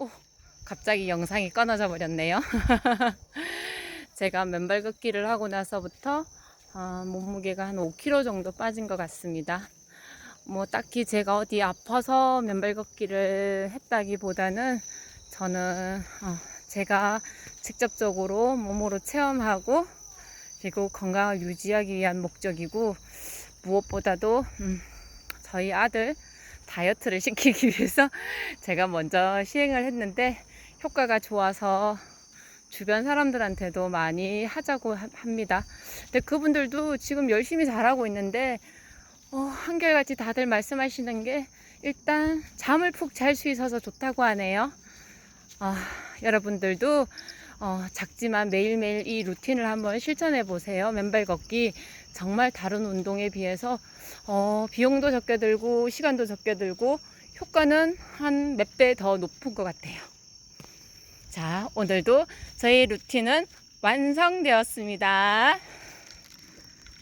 오, 갑자기 영상이 끊어져 버렸네요. 제가 맨발 걷기를 하고 나서부터 아, 몸무게가 한 5kg 정도 빠진 것 같습니다. 뭐 딱히 제가 어디 아파서 맨발 걷기를 했다기보다는 저는 어, 제가 직접적으로 몸으로 체험하고 그리고 건강을 유지하기 위한 목적이고 무엇보다도 음, 저희 아들 다이어트를 시키기 위해서 제가 먼저 시행을 했는데 효과가 좋아서 주변 사람들한테도 많이 하자고 하- 합니다. 근데 그분들도 지금 열심히 잘하고 있는데 어, 한결같이 다들 말씀하시는 게 일단 잠을 푹 잘 수 있어서 좋다고 하네요. 아, 여러분들도 어, 작지만 매일매일 이 루틴을 한번 실천해 보세요. 맨발 걷기 정말 다른 운동에 비해서 어, 비용도 적게 들고 시간도 적게 들고 효과는 한 몇 배 더 높은 것 같아요. 자, 오늘도 저희 루틴은 완성되었습니다.